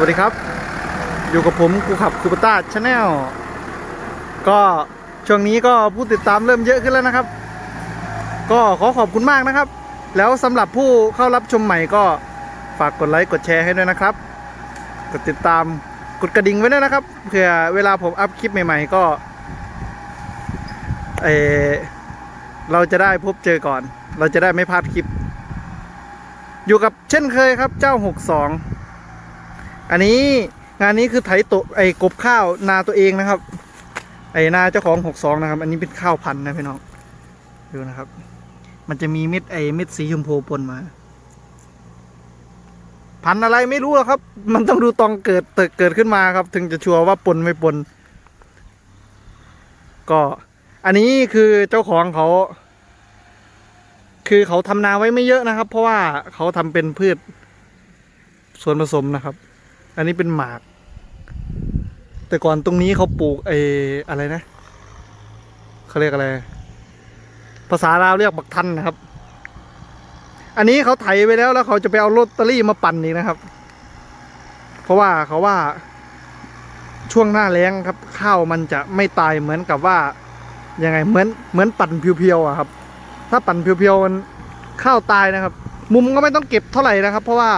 วัสดีครับ อยู่กับผมกูขับคูปต้าชาแนลก็ช่วงนี้ก็ผู้ติดตามเริ่มเยอะขึ้นแล้วนะครับ ก็ขอขอบคุณมากนะครับ แล้วสำหรับผู้เข้ารับชมใหม่ก็ฝากกดไลค์กดแชร์ให้ด้วยนะครับ กดติดตามกดกระดิ่งไว้ด้วยนะครับเผื่อเวลาผมอัพคลิปใหม่ ๆ ก็เออเราจะได้พบเจอก่อน เราจะได้ไม่พลาดคลิป อยู่กับเช่นเคยครับเจ้า 62 อันนี้งานนี้คือไถโตไอ้กบข้าวนาตัวเองนะครับ ไอ้นาเจ้าของ62นะครับ อันนี้เป็นข้าวพันธุ์นะพี่น้องดูนะครับ มันจะมีเม็ดไอ้เม็ดสีชมพูปนมา พันธุ์อะไรไม่รู้หรอกครับ มันต้องดูตองเกิดเติเกิดขึ้นมาครับ ถึงจะชัวร์ว่าปนไม่ปน ก็อันนี้คือเจ้าของเขา คือเขาทำนาไว้ไม่เยอะนะครับ เพราะว่าเขาทำเป็นพืชส่วนผสมนะครับ อันนี้เป็นหมาก แต่ก่อนตรงนี้เขาปลูกไอ้อะไรนะเขาเรียกอะไร ภาษาลาวเรียกบักทันนะครับ อันนี้เขาไถไปแล้วแล้วเขาจะไปเอาลอตเตอรี่มาปั่นอีกนะครับ เพราะว่าเขาว่า ช่วงหน้าแล้งครับ ข้าวมันจะไม่ตายเหมือนกับว่ายังไงเหมือนเหมือนปั่นเพียวๆอะครับ ถ้าปั่นเพียวๆมันข้าวตายนะครับ มุมก็ไม่ต้องเก็บเท่าไหร่นะครับ เพราะว่า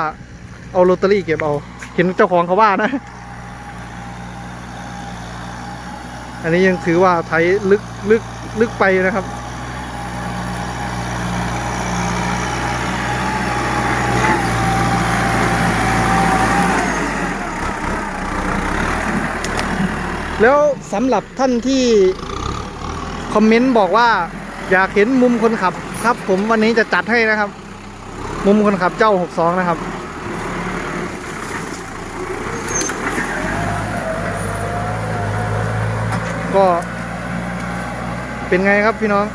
เอาลอตเตอรี่เก็บเอา เห็นเจ้าของเขาว่านะ อันนี้ยังถือว่าไถลึกลึกลึกไปนะครับแล้วสำหรับท่านที่คอมเมนต์บอกว่า อยากเห็นมุมคนขับครับ ผมวันนี้จะจัดให้นะครับ มุมคนขับเจ้า 62 นะครับ ก็ เป็นไงครับพี่น้อง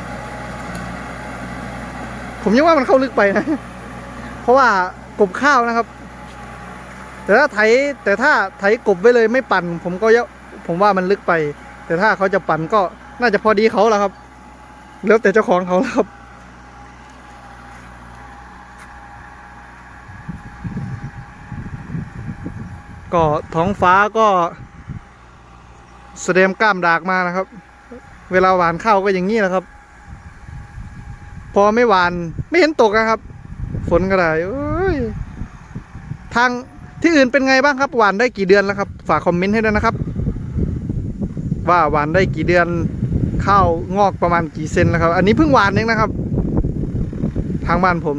ผมยังว่ามันเข้าลึกไปนะ เพราะว่ากบข้าวนะครับ แต่ถ้าไถแต่ถ้าไถกบไว้เลยไม่ปั่น ผมก็ยะผมว่ามันลึกไป แต่ถ้าเขาจะปั่นก็น่าจะพอดีเขาแหละครับ แล้วแต่เจ้าของเขาแล้วครับก็ท้องฟ้าก็ แสดงกล้ามดากมานะครับ เวลาหวานข้าวก็อย่างนี้แหละครับ พอไม่หวานไม่เห็นตกนะครับ ฝนก็ได้ทางที่อื่นเป็นไงบ้างครับ หวานได้กี่เดือนแล้วครับ ฝากคอมเมนต์ให้ด้วยนะครับ ว่าหวานได้กี่เดือนข้าวงอกประมาณกี่เซนแล้วครับ อันนี้เพิ่งหวานเองนะครับ ทางบ้านผม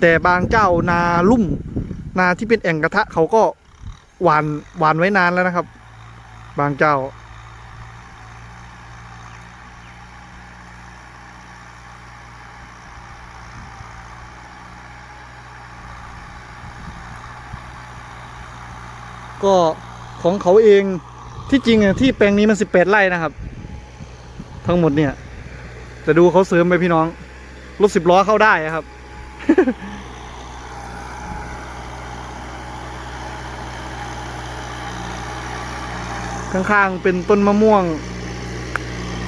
แต่บางเจ้านาลุ่ม นาที่เป็นแอ่งกระทะเขาก็หวานหวานไว้นานแล้วนะครับ บางเจ้า ก็ของเขาเองที่จริงอะที่แปลงนี้มันสิบแปดไร่นะครับ ทั้งหมดเนี่ย แต่ดูเขาเสริมไปพี่น้องรถสิบล้อเข้าได้อะครับ ข้างๆเป็นต้นมะม่วง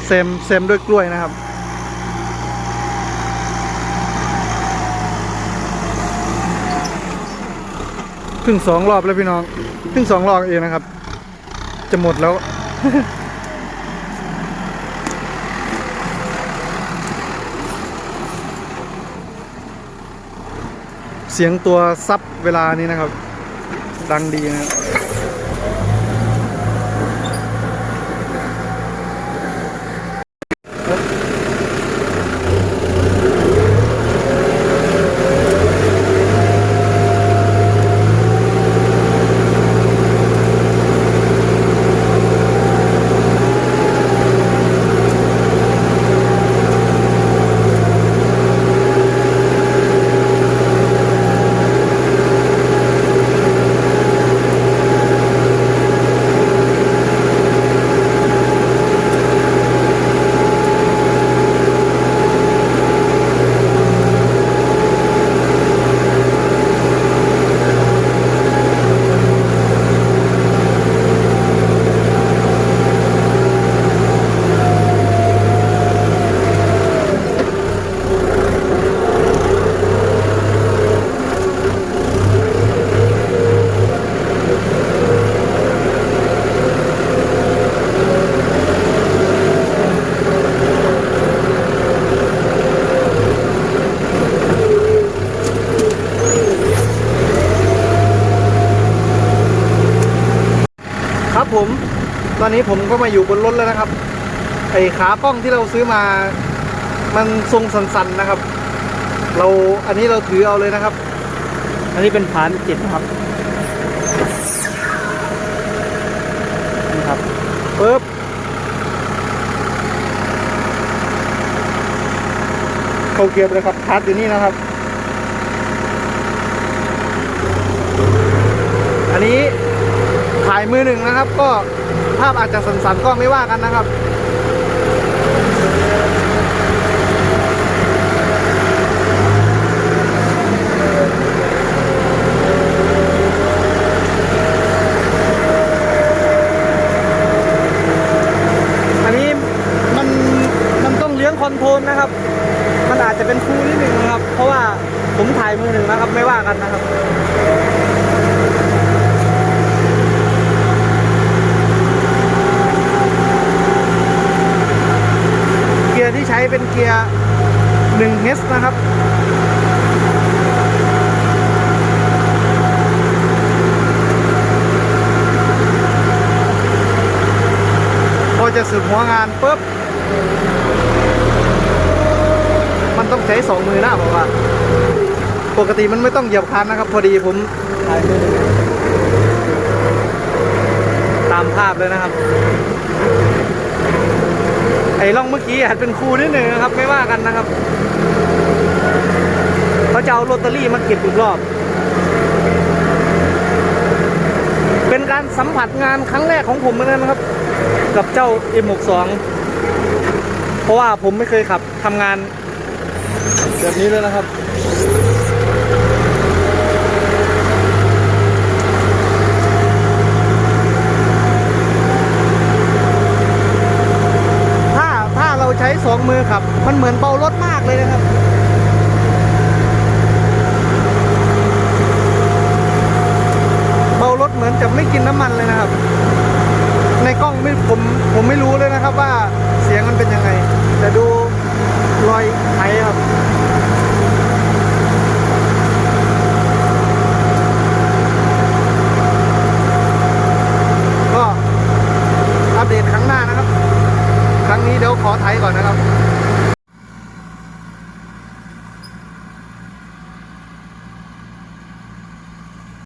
เซมเซมด้วยกล้วยนะครับเพิ่งสองรอบแล้วพี่น้องเพิ่งสองรอบเองนะครับ จะหมดแล้วเสียงตัวซับเวลานี้นะครับ ดังดีนะครับ ตอนนี้ผมก็มาอยู่บนรถแล้วนะครับไอ้ขากล้องที่เราซื้อมา มันทรงสันๆนะครับ เราอันนี้เราถือเอาเลยนะครับ อันนี้เป็นผานเจ็ดนะครับนี่ครับปึ๊บเข้าเกียร์เลยครับคัดอยู่นี่นะครับ อันนี้ถ่ายมือหนึ่งนะครับก็ ภาพอาจจะสั่นๆก็ไม่ว่ากันนะครับอันนี้มันมันต้องเลี้ยงคอนโทรลนะครับ มันอาจจะเป็นครูนิดหนึ่งนะครับ เพราะว่าผมถ่ายมือหนึ่งนะครับ ไม่ว่ากันนะครับ เกียร์ที่ ใช้เป็นเกียร์1 h นะครับพอจะสึกหัวงานปุ๊บ มันต้องใช้สองมือนะผมว่า ปกติมันไม่ต้องเหยียบคันนะครับ พอดีผมตามภาพเลยนะครับ ไอ้ร่องเมื่อกี้อาจเป็นครูนิดหนึ่งนะครับไม่ว่ากันนะครับเขาจะเอาลอตเตอรี่มาเก็บอีกรอบ เป็นการสัมผัสงานครั้งแรกของผมเหมือนกันนะครับ กับเจ้า M62 เพราะว่าผมไม่เคยขับทำงาน แบบนี้เลยนะครับ ถ้าถ้าเราใช้สอง มือขับ มันเหมือนเบารถมากเลยนะครับเบารถเหมือนจะไม่กินน้ำมันเลยนะครับ ในกล้องไม่ผมผมไม่รู้เลยนะครับว่าเสียงมันเป็นยังไง